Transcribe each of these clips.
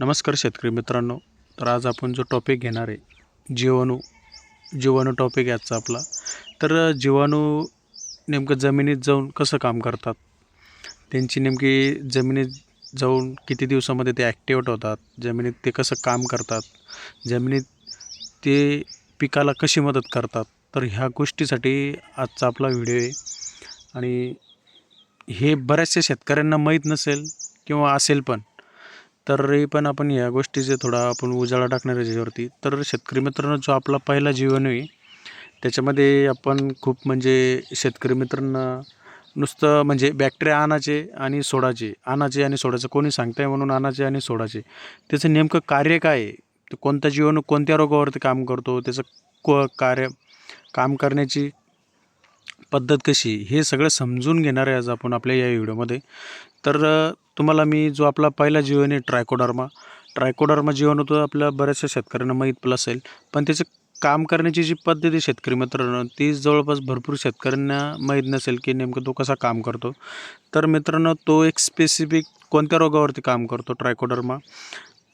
नमस्कार शेतकरी मित्रांनो. तर आज आपण जो टॉपिक घेणार आहे जीवाणू जीवाणू टॉपिक याचा आजचा आपला. तर जीवाणू नेमकं जमिनीत जाऊन कसं काम करतात? त्यांची नेमकी जमिनीत जाऊन किती दिवसामध्ये ते ॲक्टिवेट होतात? जमिनीत ते कसं काम करतात? जमिनीत ते पिकाला कशी मदत करतात? तर ह्या गोष्टीसाठी आजचा आपला व्हिडिओ आहे. आणि हे बऱ्याचशा शेतकऱ्यांना माहीत नसेल किंवा असेल पण तरी पण आपण या गोष्टीचे थोडा आपण उजाळा टाकणार आहे तर शेतकरी मित्रांनो जो आपला पहिला जीवन आहे त्याच्यामध्ये आपण खूप म्हणजे शेतकरी मित्रांना नुसतं म्हणजे बॅक्टेरिया आणाचे आणि सोडायचे. आणाचे आणि सोडायचं. कोणी सांगताय म्हणून आणाचे आणि सोडायचे. त्याचं नेमकं कार्य काय आहे? कोणता जीवाणू कोणत्या रोगावरती काम करतो? त्याचं को कार्य काम करण्याची पद्धत कशी हे सगळं समजून घेणार आहे आज आपण आपल्या या व्हिडिओमध्ये. तर तुम्हाला मी जो आपला पहिला जीवन आहे ट्रायकोडर्मा ट्रायकोडर्मा जीवन होतो आपल्या बऱ्याचशा शेतकऱ्यांना माहीत पण असेल. पण त्याचं काम करण्याची जी पद्धत आहे शेतकरी मित्रांनो ती जवळपास भरपूर शेतकऱ्यांना माहीत नसेल की नेमकं तो कसा काम करतो. तर मित्रांनो तो एक स्पेसिफिक कोणत्या रोगावरती काम करतो ट्रायकोडर्मा?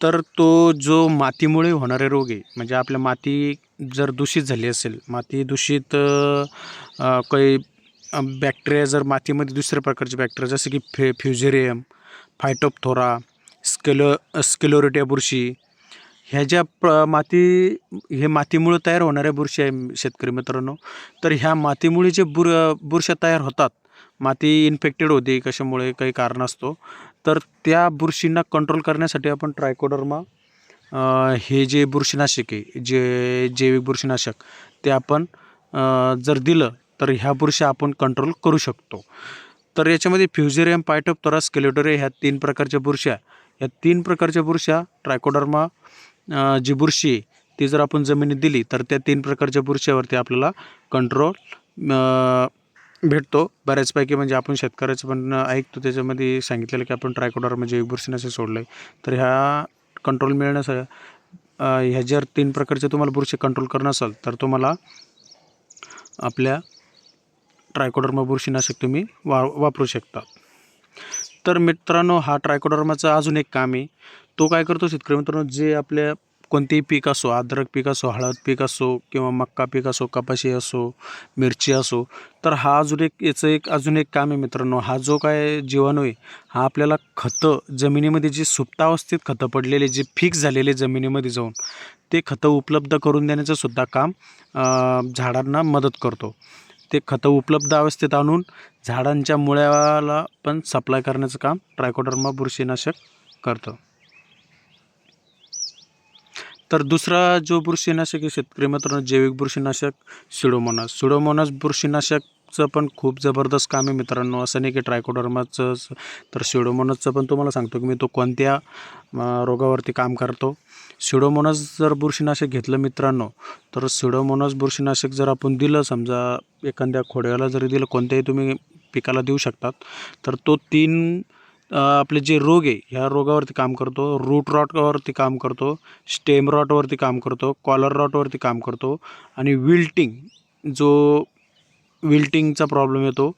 तर तो जो मातीमुळे होणारे रोग आहे म्हणजे आपल्या माती जर दूषित झाली असेल माती दूषित काही बॅक्टेरिया जर मातीमध्ये दुसऱ्या प्रकारचे बॅक्टेरिया जसे की फे फ्युजेरियम फायटोपथोरा स्केलो स्केलोरिटिया बुरशी ह्या ज्या प्र माती हे मातीमुळे तयार होणाऱ्या बुरशी आहे शेतकरी मित्रांनो तर ह्या मातीमुळे जे बुर बुरशा तयार होतात माती इन्फेक्टेड होते कशामुळे काही कारण असतो तर त्या बुरशींना कंट्रोल करण्यासाठी आपण ट्रायकोडर्मा हे जे बुरशीनाशक आहे जे जैविक बुरशीनाशक ते आपण जर दिलं तर ह्या बुरशा आपण कंट्रोल करू शकतो. तर याच्यामध्ये फ्युजेरियम पायटोप्तरा स्केलेटोरे ह्या तीन प्रकारच्या बुरशा ह्या तीन प्रकारच्या बुरशा ट्रायकोडर्मा जी बुरशी आहे ती जर आपण जमिनीत दिली तर त्या तीन प्रकारच्या बुरशावरती आपल्याला कंट्रोल भेटतो. बऱ्याचपैकी म्हणजे आपण शेतकऱ्याचं पण ऐकतो त्याच्यामध्ये सांगितलेलं की आपण ट्रायकोडर्मा जैविक बुरशीनाशक सोडलं आहे तर ह्या कंट्रोल मिळण्यासाठी ह्या जर तीन प्रकारचे तुम्हाला बुरशी कंट्रोल करणं असेल तर तुम्हाला आपल्या ट्रायकोडर्मा बुरशीनाशक तुम्ही वा वापरू शकता. तर मित्रांनो हा ट्रायकोडर्माचा अजून एक काम. आहे तो काय करतो शेतकरी मित्रांनो जे आपल्या कोणतेही पीक असो अद्रक पीक असो हळद पीक असो किंवा मक्का पीक असो कपाशी असो मिरची असो तर हा अजून एक याचं एक अजून एक काम आहे मित्रांनो. हा जो काय जीवाणू आहे हा आपल्याला खतं जमिनीमध्ये जी सुप्तावस्थेत खतं पडलेले जे फिक्स झालेले जमिनीमध्ये जाऊन ते खतं उपलब्ध करून देण्याचं सुद्धा काम झाडांना मदत करतो. ते खतं उपलब्ध अवस्थेत आणून झाडांच्या मुळ्याला पण सप्लाय करण्याचं काम ट्रायकोडर्मा बुरशीनाशक करतं. तर दुसरा जो बुरशीनाशक आहे शेतकरी मित्रांनो जैविक बुरशीनाशक सिडोमोनास सिडोमोनास चं पण खूप जबरदस्त काम आहे मित्रांनो. असं नाही की ट्रायकोडर्माचं तर शिडोमोनसचं पण तुम्हाला सांगतो की मी तो कोणत्या रोगावरती काम करतो. शिडोमोनस जर बुरशीनाशक घेतलं मित्रांनो तर सिडोमोनस बुरशीनाशक जर आपण दिलं समजा एखाद्या खोड्याला जरी दिलं कोणत्याही तुम्ही पिकाला देऊ शकतात तर तो तीन आपले जे रोग आहे ह्या रोगावरती काम करतो. रूट रॉटवरती काम करतो स्टेम रॉटवरती काम करतो कॉलर रॉटवरती काम करतो आणि विल्टिंग जो विल्टिंगचा प्रॉब्लेम येतो.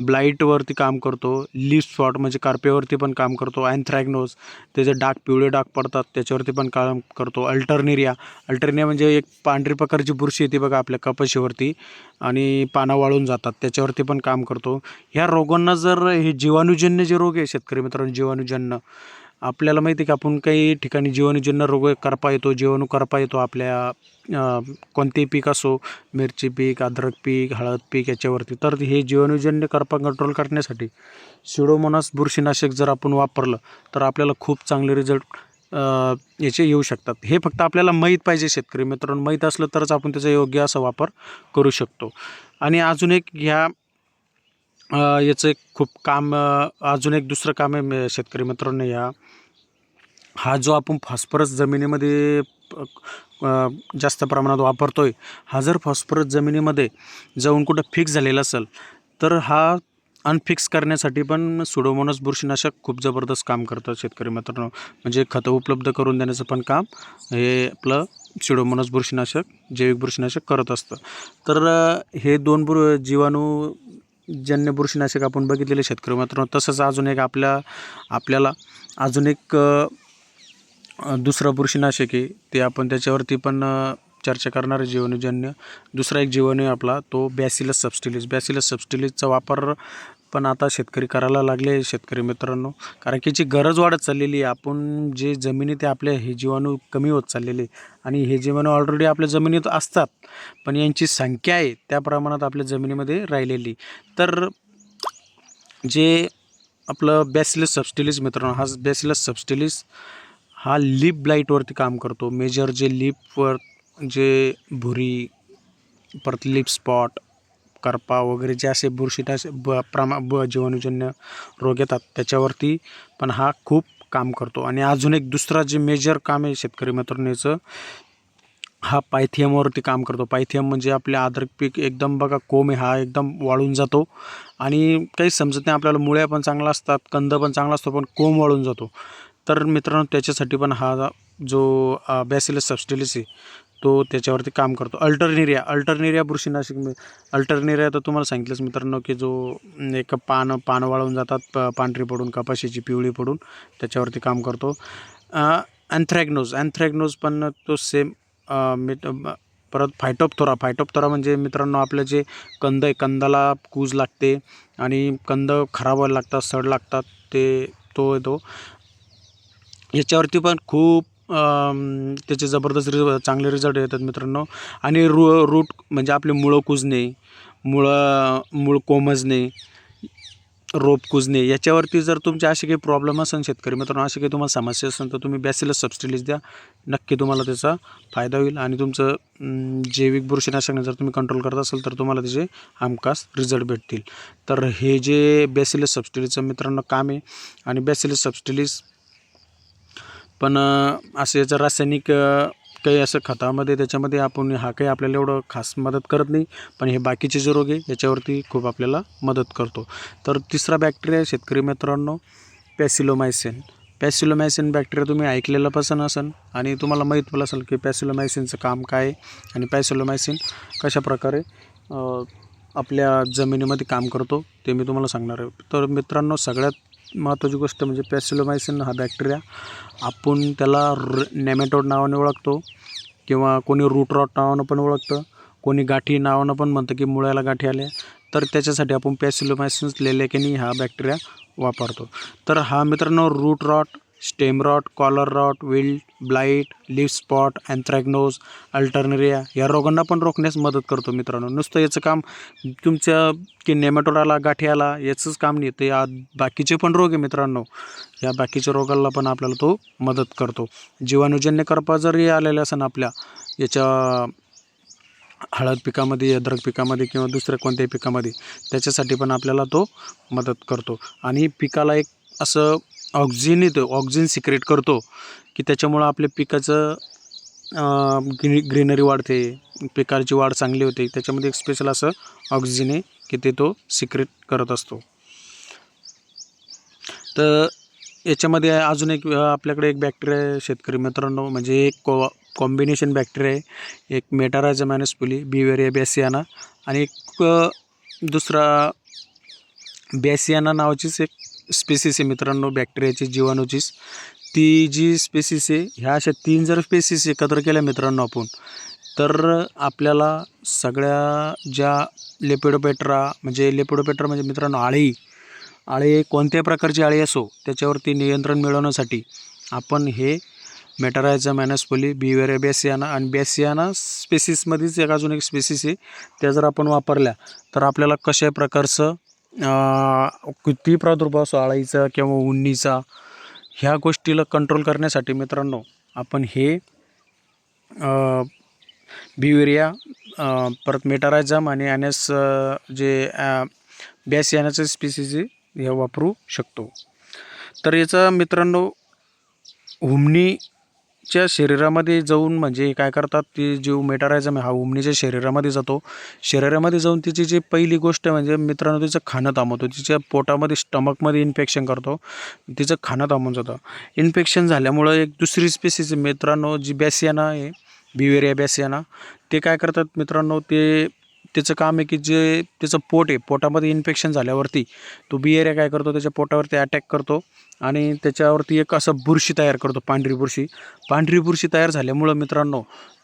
ब्लाईटवरती काम करतो. लीफ स्पॉट म्हणजे कार्पेवरती पण काम करतो. अँथ्रॅग्नोज त्याचे डाग पिवळे डाग पडतात त्याच्यावरती पण काम करतो. अल्टरनेरिया अल्टरनेरिया म्हणजे एक पांढरी प्रकारची बुरशी येते बघा आपल्या कपाशीवरती आणि पानं वाळून जातात. त्याच्यावरती पण काम करतो. ह्या रोगांना जर हे जीवाणूजन्य जे रोग आहे शेतकरी मित्रांनो जीवाणूजन्य आपल्याला माहिती आहे की आपण काही ठिकाणी जीवाणूजन्य रोग करपा येतो जीवाणू करपा येतो आपल्या कोणतेही पीक असो मिरची पीक अद्रक पीक हळद पीक याच्यावरती. तर हे जीवाणूजन्य करपा कंट्रोल करण्यासाठी सिडोमोनास बुरशीनाशक जर आपण वापरलं तर आपल्याला खूप चांगले रिझल्ट याचे येऊ शकतात. हे फक्त आपल्याला माहीत पाहिजे शेतकरी मित्रांनो. माहीत असलं तरच आपण त्याचा योग्य असा वापर करू शकतो. आणि अजून एक ह्या याचं एक खूप काम अजून एक दुसरं काम आहे शेतकरी मित्रांनो या हा जो आपण फॉस्फरस जमिनीमध्ये जास्त प्रमाणात वापरतो आहे हा जर फॉस्फरस जमिनीमध्ये जाऊन कुठं फिक्स झालेला असेल तर हा अनफिक्स करण्यासाठी पण सुडोमोनस बुरशीनाशक खूप जबरदस्त काम करतं शेतकरी मित्रांनो. म्हणजे खतं उपलब्ध करून देण्याचं पण काम हे आपलं सिडोमोनस बुरशीनाशक जैविक बुरशीनाशक करत असतं. तर हे दोन बुर जीवाणू जन्य बुरशीनाशक आपण बघितलेले शेतकरी मित्रांनो. तसंच अजून एक आपल्या आपल्याला अजून एक दुसरं बुरशीनाशक आहे ते आपण त्याच्यावरती पण चर्चा करणारे जीवनजन्य. दुसरा एक जीवाणू आहे आपला तो बॅसिलस सबस्टिलिस. बॅसिलस सबस्टिलिसचा वापर पण आता शेतकरी करायला लागले शेतकरी मित्रांनो. कारण की जी गरज वाढत चाललेली आहे आपण जे जमिनीत आहे आपल्या हे जीवाणू कमी होत चाललेले आणि हे जीवाणू ऑलरेडी आपल्या जमिनीत असतात पण यांची संख्या आहे त्या प्रमाणात आपल्या जमिनीमध्ये राहिलेली तर जे आपलं बॅसिलस सबस्टिलिस मित्रांनो हा बॅसिलस सबस्टिलिस हा लिप ब्लाईटवरती काम करतो. मेजर जे लिपवर जे भुरी परत लिप स्पॉट करपा वगैरे जे असे बुरशीटाचे ब प्रमा ब जीवाणूजन्य रोग येतात त्याच्यावरती पण हा खूप काम करतो. आणि अजून एक दुसरा जे मेजर काम आहे शेतकरी मित्रांनो हा पायथियमवरती काम करतो. पायथियम म्हणजे आपले आदरक पीक एकदम बघा कोम आहे हा एकदम वाळून जातो. आणि काही समजत नाही आपल्याला मुळ्या पण चांगला असतात कंद पण चांगला असतो पण कोंब वाळून जातो. तर मित्रांनो त्याच्यासाठी पण हा जो बॅसिलस सबस्टिलिस आहे तो त्याच्यावरती काम करतो. अल्टरनेरिया अल्टरनेरिया बुरशीनाशक मी- अल्टरनेरिया तर तुम्हाला सांगितलंच मित्रांनो की जो एक पानं पानं वाळून जातात प पांढरी पडून कपाशीची पिवळी पडून त्याच्यावरती काम करतो. अँथ्रॅग्नोज अँथ्रॅग्नोज पण तो सेम मिट परत फायटोपथोरा फायटोपथोरा म्हणजे मित्रांनो आपलं जे कंद आहे कंदाला कूज लागते आणि कंद खराब व्हायला लागतात सड लागतात ते तो येतो. याच्यावरती पण खूप त्याचे जबरदस्त रिझ चांगले रिझल्ट येतात मित्रांनो. आणि रू रूट म्हणजे आपले मुळं कुजणे मुळं मूळ कोमजणे रोप कुजणे याच्यावरती जर तुमचे असे काही प्रॉब्लेम असेल शेतकरी मित्रांनो असे काही तुम्हाला समस्या असेल तर तुम्ही बॅसिलस सबस्टिलीज द्या. नक्की तुम्हाला त्याचा फायदा होईल आणि तुमचं जैविक बुरशीनाशकने जर तुम्ही कंट्रोल करत असाल तर तुम्हाला त्याचे हमखास रिझल्ट भेटतील. तर हे जे बॅसिलस सबस्टिलीजचं मित्रांनो काम आहे आणि बॅसिलस सबस्टिलीज पण असे असं याचं रासायनिक काही असं खतामध्ये त्याच्यामध्ये आपण हा काही आपल्याला एवढं खास मदत करत नाही. पण हे बाकीचे जे रोग आहे याच्यावरती खूप आपल्याला मदत करतो. तर तिसरा बॅक्टेरिया शेतकरी मित्रांनो पॅसिलोमायसिन पॅसिलोमायसिन बॅक्टेरिया तुम्ही ऐकलेलं पसन असन आणि तुम्हाला माहीत पण असेल की पॅसिलोमायसिनचं काम काय आहे आणि पॅसिलोमायसिन कशा प्रकारे आपल्या जमिनीमध्ये काम करतो ते मी तुम्हाला सांगणार आहे. तर मित्रांनो सगळ्यात महत्त्वाची गोष्ट म्हणजे पॅसिलोमायसिन हा बॅक्टेरिया आपण त्याला र नेमॅटोड नावाने ओळखतो किंवा कोणी रूट रॉट नावानं पण ओळखतं कोणी गाठी नावानं पण म्हणतं की मुळ्याला गाठी आल्या. तर त्याच्यासाठी आपण पॅसिलोमायसिन्स लेलेकेनी हा बॅक्टेरिया वापरतो. तर हा मित्रांनो root rot stem rot collar rot wilt blight leaf spot anthracnose alternaria या रोगांना पण रोखण्यास मदत करतो मित्रांनो. नुसतं याचं काम तुमच्या की नेमॅटोड आला गाठी आला याचंच काम नाही ते या बाकीचे पण रोग आहे मित्रांनो. या बाकीच्या रोगाला पण आपल्याला तो मदत करतो. जीवाणूजन्य करपा जरी आलेल्या असेल आपल्या याच्या हळद पिकामध्ये अद्रक पिकामध्ये किंवा दुसऱ्या कोणत्याही पिकामध्ये त्याच्यासाठी पण आपल्याला तो मदत करतो. आणि पिकाला एक असं ऑक्झिन येतो ऑक्झिन सिक्रेट करतो की त्याच्यामुळं आपल्या पिकाचं ग्री ग्रीनरी वाढते पिकाची वाढ चांगली होते. त्याच्यामध्ये एक स्पेशल असं ऑक्झिन आहे की ते तो सिक्रेट करत असतो. तर याच्यामध्ये अजून एक आपल्याकडे एक बॅक्टेरिया आहे शेतकरी मित्रांनो म्हणजे एक कॉ कॉम्बिनेशन बॅक्टेरिया आहे. एक मेटारायझा मॅनस्पुली बिवेरिया बॅसियाना आणि एक दुसरा बॅसियाना नावाचीच एक स्पेसिस आहे मित्रांनो बॅक्टेरियाची जीवाणूचीच ती जी स्पेसिस आहे ह्या अशा तीन जर स्पेसिस एकत्र केल्या मित्रांनो आपण तर आपल्याला सगळ्या ज्या लेपिडोपेट्रा म्हणजे लेपिडोपेट्रा म्हणजे मित्रांनो आळी आळे कोणत्याही प्रकारची आळी असो त्याच्यावरती नियंत्रण मिळवण्यासाठी आपण हे मेटारायचा मॅनस्पोली बिवेरे बॅसियाना आणि बॅसियाना स्पेसिसमध्येच एक अजून एक स्पेसिस आहे त्या जर आपण वापरल्या तर आपल्याला कशा प्रकारचं किती प्रादुर्भाव असो आळीचा किंवा उन्नीचा ह्या गोष्टीला कंट्रोल करण्यासाठी मित्रांनो आपण हे बिवेरिया परत मेटारायझम आणि ॲनएस जे बॅस यानाचे स्पीसीज हे वापरू शकतो. तर याचा मित्रांनो हुमणीच्या शरीरामध्ये जाऊन म्हणजे काय करतात ती जीव मेटारायझम हा हुमणीच्या शरीरामध्ये जातो. शरीरामध्ये जाऊन तिची जी पहिली गोष्ट म्हणजे मित्रांनो तिचं खाणं थांबवतो. तिच्या पोटामध्ये स्टमकमध्ये इन्फेक्शन करतो. तिचं खाणं थांबून जातं. इन्फेक्शन झाल्यामुळं एक दुसरी स्पेसिस मित्रांनो जी बॅसियाना आहे बिवेरिया बॅसियाना ते काय करतात मित्रांनो ते त्याचं काम आहे की जे त्याचं पोट आहे पोटामध्ये इन्फेक्शन झाल्यावरती तो बिएरिया काय करतो त्याच्या पोटावरती अटॅक करतो आणि त्याच्यावरती एक असं बुरशी तयार करतो पांढरी बुरशी. पांढरी बुरशी तयार झाल्यामुळं मित्रांनो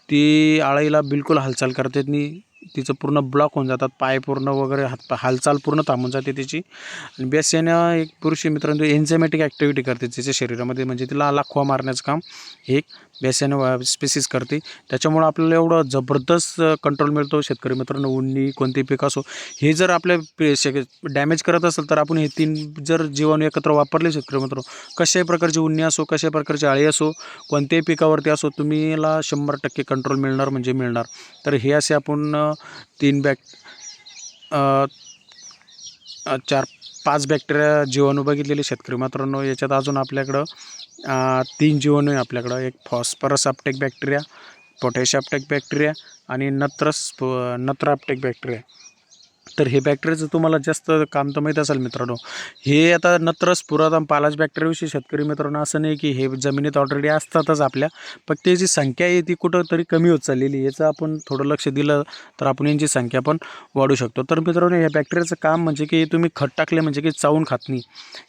ती आळीला बिलकुल हालचाल करता येत नाही. तिचं पूर्ण ब्लॉक होऊन जातात पाय पूर्ण वगैरे हात हालचाल पूर्ण थांबून जाते तिची. आणि बेस्यानं एक पुरुषी मित्रांनो एन्झामॅटिक ॲक्टिव्हिटी करते तिच्या शरीरामध्ये. म्हणजे तिला लाखवा मारण्याचं काम हे एक बेस्यानं स्पेसिस करते. त्याच्यामुळं आपल्याला एवढं जबरदस्त कंट्रोल मिळतो. शेतकरी मित्रांनो उन्नी कोणते पीक असो हे जर आपल्या डॅमेज करत असेल तर आपण हे तीन जर जीवाणू एकत्र वापरले शेतकरी मित्र कशाही प्रकारची उन्नी असो कशाही प्रकारची आळी असो कोणत्याही पिकावरती असो तुम्ही शंभर टक्के कंट्रोल मिळणार म्हणजे मिळणार. तर हे असे आपण तीन बॅक चार पाच बॅक्टेरिया जीवाणू बघितलेले शेतकरी मित्रांनो. याच्यात अजून आपल्याकडं तीन जीवाणू आहे आपल्याकडं. एक phosphorus uptake bacteria potash uptake bacteria आणि नत्रस नत्र अपटेक बॅक्टेरिया. तर हे बॅक्टेरियाचं तुम्हाला जास्त काम तर माहीत असेल मित्रांनो. हे आता नत्रस पुरातन पालाच बॅक्टेरियाविषयी शेतकरी मित्रांनो असं नाही की हे जमिनीत ऑलरेडी असतातच आपल्या. फक्त त्याची संख्या आहे ती कुठं तरी कमी होत चाललेली आहे. याचं आपण थोडं लक्ष दिलं तर आपण यांची संख्या पण वाढू शकतो. तर मित्रांनो हे बॅक्टेरियाचं काम म्हणजे की तुम्ही खत टाकले म्हणजे की चावून खात नाही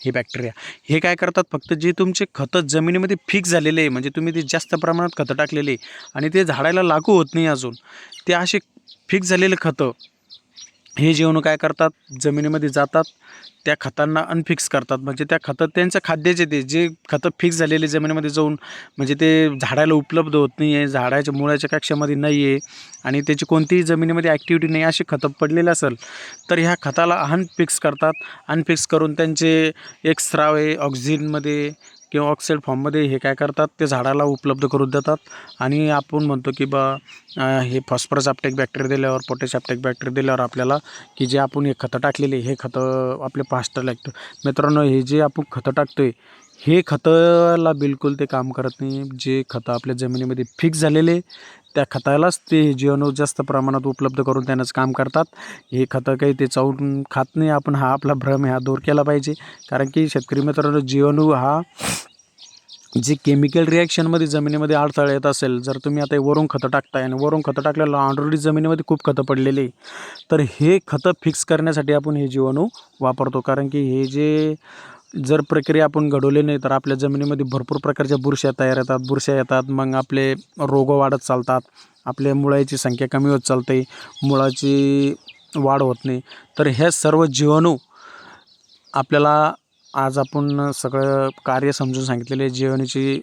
हे बॅक्टेरिया हे काय करतात फक्त जे तुमचे खतं जमिनीमध्ये फिक्स झालेले आहे म्हणजे तुम्ही ते जास्त प्रमाणात खतं टाकलेले आहे आणि ते झाडायला लागू होत नाही अजून. ते असे फिक्स झालेले खतं हे जीवाणू काय करतात? जमिनीमध्ये जातात त्या खतांना अनफिक्स करतात. म्हणजे त्या खतं त्यांचं खाद्याचे ते. जे खतं फिक्स झालेले जमिनीमध्ये जाऊन म्हणजे ते झाडाला उपलब्ध होत नाही आहे झाडाच्या मुळाच्या कक्षामध्ये नाही आहे आणि त्याची कोणतीही जमिनीमध्ये ॲक्टिव्हिटी नाही असे खतं पडलेली असेल तर ह्या खताला अनफिक्स करतात. अनफिक्स करून त्यांचे एक स्राव आहे ऑक्सिजनमध्ये किंवा ऑक्साईड फॉर्ममध्ये हे काय करतात? ते झाडाला उपलब्ध करून देतात. आणि आपण म्हणतो की बा हे फॉस्फरस ॲप्टेक बॅक्टेरिया दिल्यावर पोटॅश ॲप्टेक बॅक्टेरिया दिल्यावर आपल्याला की जे आपण हे खतं टाकलेले हे खतं आपले पास्टर लागतं मित्रांनो हे जे आपण खतं टाकतो आहे हे खताला बिलकुल ते काम करत नाही. जे खतं आपल्या जमिनीमध्ये फिक्स झालेले त्या खतालाच ते जीवाणू जास्त प्रमाणात उपलब्ध करून त्यांनाच काम करतात. हे खतं काही ते चावून खात नाही आपण. हा आपला भ्रम हा दूर केला पाहिजे. कारण की शेतकरी मित्रांनो जीवाणू हा जे केमिकल रिॲक्शनमध्ये जमिनीमध्ये अडथळा येत असेल जर तुम्ही आता वरून खतं टाकताय आणि वरून खतं टाकलेलं ऑलरेडी जमिनीमध्ये खूप खतं पडलेली आहे. तर हे खतं फिक्स करण्यासाठी आपण हे जीवाणू वापरतो. कारण की हे जे जर प्रक्रिया आपण घडवली नाही तर आपल्या जमिनीमध्ये भरपूर प्रकारच्या बुरश्या तयार येतात. बुरश्या येतात मग आपले रोग वाढत चालतात. आपल्या मुळाची संख्या कमी होत चालते मुळाची वाढ होत नाही. तर ह्या सर्व जीवाणू आपल्याला आज आपण सगळं कार्य समजून सांगितलेले. आहे. जीवाणूची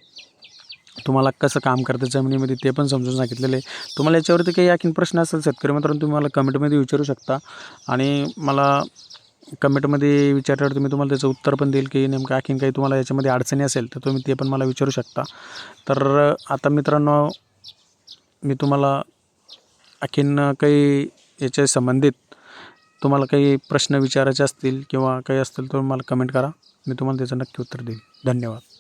तुम्हाला कसं काम करतं जमिनीमध्ये ते पण समजून सांगितलेलं. आहे तुम्हाला याच्यावरती काही आणखीन प्रश्न असेल शेतकरी मित्रांनो तुम्ही मला कमेंटमध्ये विचारू शकता. आणि मला कमेंटमध्ये विचारल्यावर तुम्ही तुम्हाला त्याचं उत्तर पण देईल की नेमकं आणखीन काही तुम्हाला याच्यामध्ये अडचणी असेल तर तुम्ही ते पण मला विचारू शकता. तर आता मित्रांनो मी तुम्हाला आणखीन काही याच्या संबंधित तुम्हाला काही प्रश्न विचारायचे असतील किंवा काही असतील तर मला कमेंट करा. मी तुम्हाला त्याचं नक्की उत्तर देईन धन्यवाद.